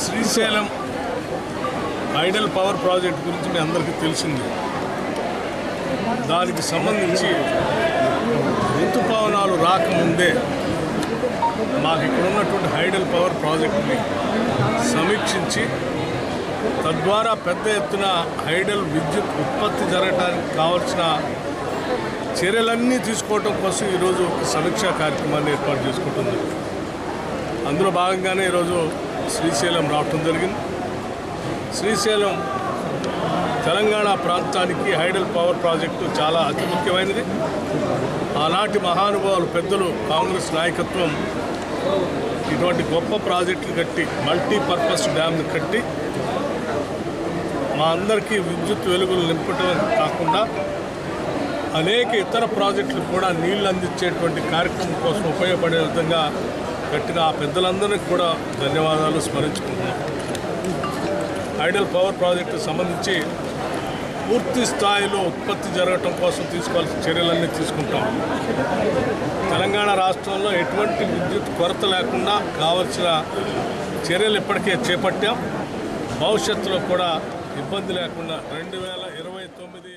Srisailam Idol power project గురించి మీ అందరికీ తెలిసింది. దానికి సంబంధించి ఋతుపవనాలు రాకముందే మాకు ఇక్కడ ఉన్నటువంటి హైడల్ పవర్ ప్రాజెక్టుని సమీక్షించి తద్వారా పెద్ద ఎత్తున హైడల్ విద్యుత్ ఉత్పత్తి జరగడానికి కావలసిన చర్యలన్నీ తీసుకోవటం కోసం ఈరోజు ఒక సమీక్షా కార్యక్రమాన్ని ఏర్పాటు చేసుకుంటుంది అందులో భాగంగానే ఈరోజు శ్రీశైలం రావటం జరిగింది. శ్రీశైలం తెలంగాణ ప్రాంతానికి హైడల్ పవర్ ప్రాజెక్టు చాలా అతి ముఖ్యమైనది. ఆనాటి మహానుభావులు పెద్దలు కాంగ్రెస్ నాయకత్వం ఇటువంటి గొప్ప ప్రాజెక్టులు కట్టి మల్టీపర్పస్ డ్యామ్ని కట్టి మా అందరికీ విద్యుత్ వెలుగులు నింపటం కాకుండా అనేక ఇతర ప్రాజెక్టులు కూడా నీళ్ళు అందించేటువంటి కార్యక్రమం కోసం ఉపయోగపడే విధంగా కట్టిన ఆ పెద్దలందరికీ కూడా ధన్యవాదాలు స్మరించుకుంటున్నాం. ఐడల్ పవర్ ప్రాజెక్టు సంబంధించి పూర్తి స్థాయిలో ఉత్పత్తి జరగటం కోసం తీసుకోవాల్సిన చర్యలన్నీ తీసుకుంటాం. తెలంగాణ రాష్ట్రంలో ఎటువంటి విద్యుత్ కొరత లేకుండా కావలసిన చర్యలు ఇప్పటికే చేపట్టాం. భవిష్యత్తులో కూడా ఇబ్బంది లేకుండా రెండు వేల ఇరవై తొమ్మిది